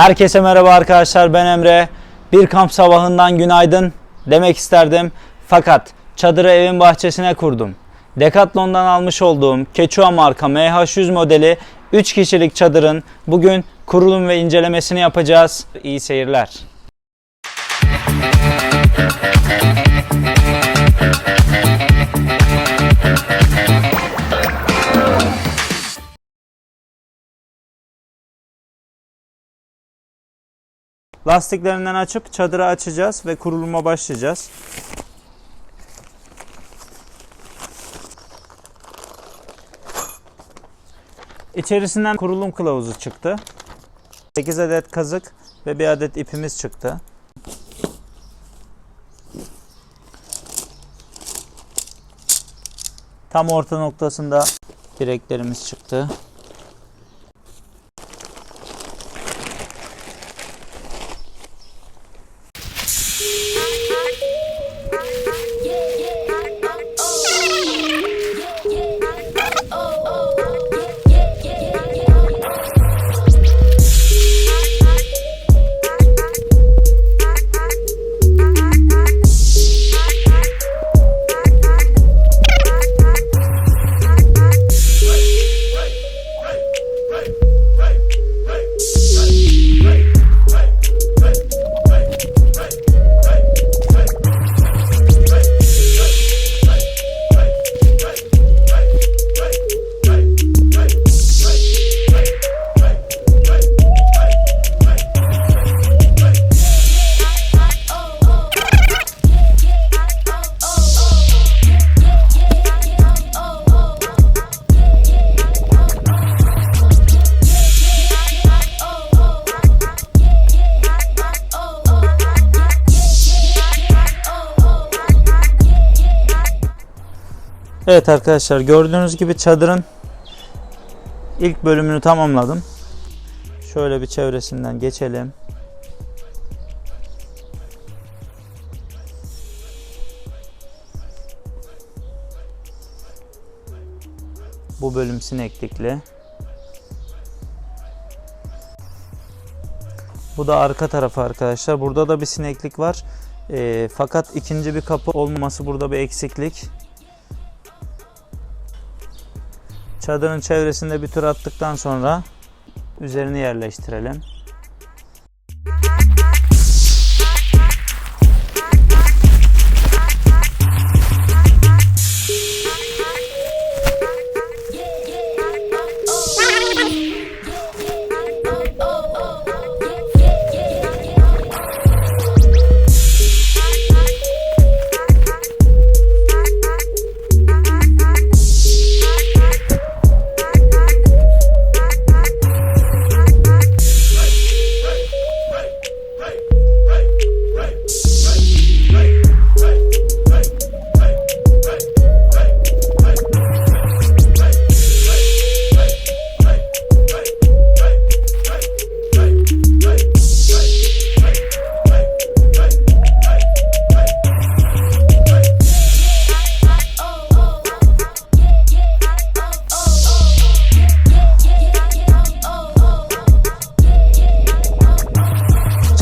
Herkese merhaba arkadaşlar ben Emre. Bir kamp sabahından günaydın demek isterdim. Fakat çadırı evin bahçesine kurdum. Decathlon'dan almış olduğum Quechua marka MH100 modeli 3 kişilik çadırın bugün kurulum ve incelemesini yapacağız. İyi seyirler. Lastiklerinden açıp çadırı açacağız ve kuruluma başlayacağız. İçerisinden kurulum kılavuzu çıktı. 8 adet kazık ve bir adet ipimiz çıktı. Tam orta noktasında direklerimiz çıktı. Evet arkadaşlar gördüğünüz gibi çadırın ilk bölümünü tamamladım. Şöyle bir çevresinden geçelim. Bu bölüm sineklikli. Bu da arka tarafı arkadaşlar. Burada da bir sineklik var. Ee, fakat ikinci bir kapı olmaması burada bir eksiklik. Çadırın çevresinde bir tur attıktan sonra üzerini yerleştirelim.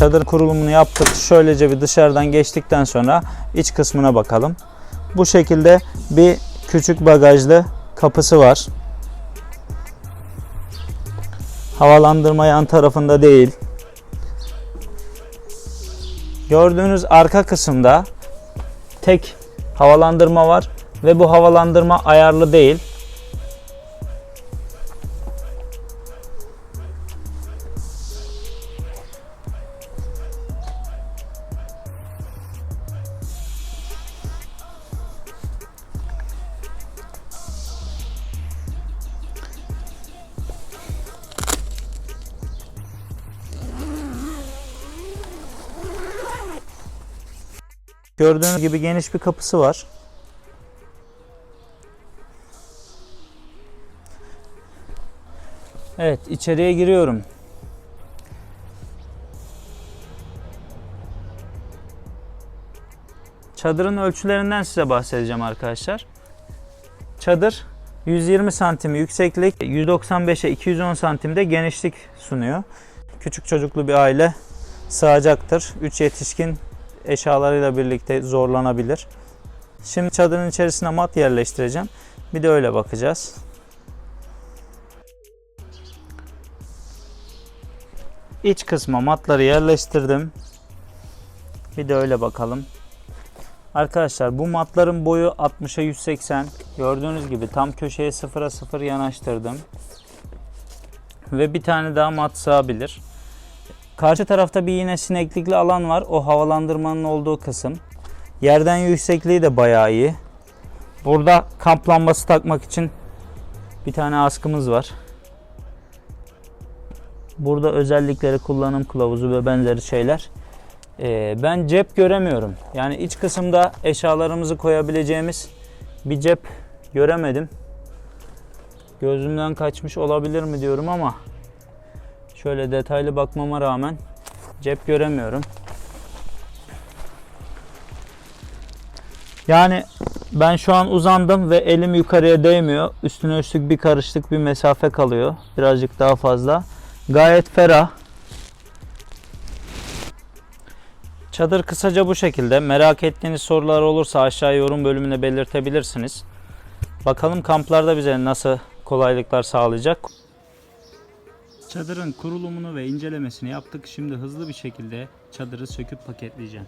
Çadır kurulumunu yaptık. Şöylece bir dışarıdan geçtikten sonra iç kısmına bakalım. Bu şekilde bir küçük bagajlı kapısı var. Havalandırma yan tarafında değil. Gördüğünüz arka kısımda tek havalandırma var ve bu havalandırma ayarlı değil. Gördüğünüz gibi geniş bir kapısı var. Evet, içeriye giriyorum. Çadırın ölçülerinden size bahsedeceğim arkadaşlar. Çadır 120 santim yükseklik, 195'e 210 santimde genişlik sunuyor. küçük çocuklu bir aile sığacaktır. 3 yetişkin eşyalarıyla birlikte zorlanabilir. Şimdi çadırın içerisine mat yerleştireceğim. Bir de öyle bakacağız. İç kısma matları yerleştirdim. Bir de öyle bakalım. Arkadaşlar bu matların boyu 60'a 180. Gördüğünüz gibi tam köşeye 0'a 0 yanaştırdım. Ve bir tane daha mat sığabilir. Karşı tarafta bir yine sineklikli alan var. O havalandırmanın olduğu kısım. Yerden yüksekliği de bayağı iyi. Burada kamp lambası takmak için bir tane askımız var. Burada özellikleri kullanım kılavuzu ve benzeri şeyler. Ee, ben cep göremiyorum. Yani iç kısımda eşyalarımızı koyabileceğimiz bir cep göremedim. Gözümden kaçmış olabilir mi diyorum ama şöyle detaylı bakmama rağmen cep göremiyorum. Yani ben şu an uzandım ve elim yukarıya değmiyor. Üstüne üstlük bir karışlık bir mesafe kalıyor. Birazcık daha fazla. Gayet ferah. Çadır kısaca bu şekilde. Merak ettiğiniz sorular olursa aşağı yorum bölümüne belirtebilirsiniz. Bakalım kamplarda bize nasıl kolaylıklar sağlayacak. Çadırın kurulumunu ve incelemesini yaptık. Şimdi hızlı bir şekilde çadırı söküp paketleyeceğim.